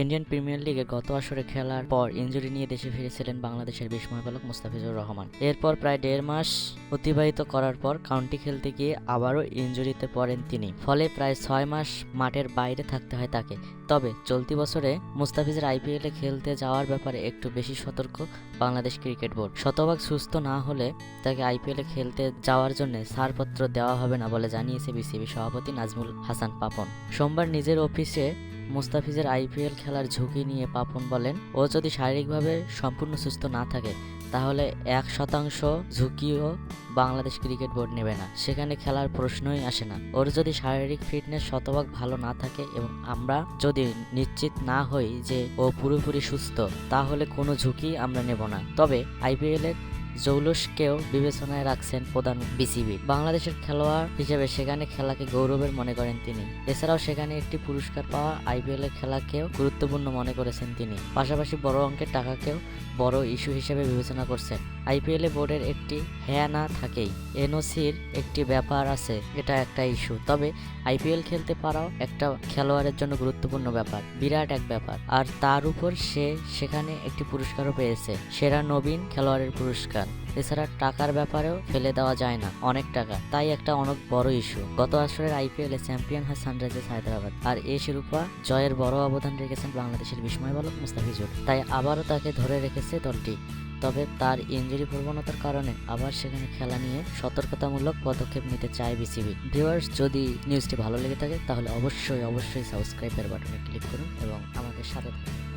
Indian premier লিগে গত আসরে খেলার পর ইনজুরি নিয়ে দেশে ফিরেছিলেন বাংলাদেশের বিস্ময় বালক মুস্তাফিজুর রহমান। এরপর প্রায় দেড় মাস অতিবাহিত করার পর কাউন্টি খেলতে গিয়ে আবারও ইনজুরিতে পড়েন তিনি। ফলে প্রায় ছয় মাস মাঠের বাইরে থাকতে হয় তাকে। তবে চলতি বছরে মুস্তাফিজের আইপিএলে খেলতে যাওয়ার ব্যাপারে একটু বেশি সতর্ক বাংলাদেশ ক্রিকেট বোর্ড। শতভাগ সুস্থ না হলে তাকে আইপিএলে খেলতে যাওয়ার জন্য ছাড়পত্র দেওয়া হবে না বলে জানিয়েছে বিসিবি সভাপতি নাজমুল হাসান পাপন। সোমবার নিজের অফিসে মুস্তাফিজের আইপিএল খেলার ঝুঁকি নিয়ে পাপন বলেন, ও যদি শারীরিকভাবে সম্পূর্ণ সুস্থ না থাকে, তাহলে এক শতাংশ ঝুঁকিও বাংলাদেশ ক্রিকেট বোর্ড নেবে না। সেখানে খেলার প্রশ্নই আসে না। ওর যদি শারীরিক ফিটনেস শতভাগ ভালো না থাকে এবং আমরা যদি নিশ্চিত না হই যে ও পুরোপুরি সুস্থ, তাহলে কোনো ঝুঁকি আমরা নেব না। তবে আইপিএল এর জৌলুসকেও বিবেচনায় রাখছেন প্রধান বিসিবি। বাংলাদেশের খেলোয়াড় হিসেবে সেখানে খেলাকে গৌরবের মনে করেন তিনি। এছাড়াও সেখানে একটি পুরস্কার পাওয়া আইপিএল এর খেলাকেও গুরুত্বপূর্ণ মনে করেছেন তিনি। পাশাপাশি বড় অঙ্কের টাকাকেও বড় ইস্যু হিসেবে বিবেচনা করছেন। আইপিএল বোর্ডের একটি হ্যাঁ না থাকেই এনওসির একটি ব্যাপার আছে, এটা একটা ইস্যু। তবে আইপিএল খেলতে পারাও একটা খেলোয়াড়ের জন্য গুরুত্বপূর্ণ ব্যাপার, বিরাট এক ব্যাপার। আর তার উপর সে সেখানে একটি পুরস্কারও পেয়েছে, সেরা নবীন খেলোয়াড়ের পুরস্কার। এছাড়া টাকার ব্যাপারেও ফেলে দেওয়া যায় না, অনেক টাকা। তাই একটা অনেক বড় ইস্যু। গত আসরের আইপিএল চ্যাম্পিয়ন হয় সানরাইজার্স হায়দ্রাবাদ আর এই শিরোপা জয়ের বড় অবদান রেখেছেন বাংলাদেশের বিস্ময় বালক মুস্তাফিজুর। তাই আবারও তাকে ধরে রেখেছে দলটি। তবে তার ইনজুরি প্রবণতার কারণে আবার সেখানে খেলা নিয়ে সতর্কতামূলক পদক্ষেপ নিতে চায় বিসিবি। ভিউয়ার্স, যদি নিউজটি ভালো লেগে থাকে, তাহলে অবশ্যই অবশ্যই সাবস্ক্রাইবের বাটনে ক্লিক করুন এবং আমাদের সাথে থাকুন।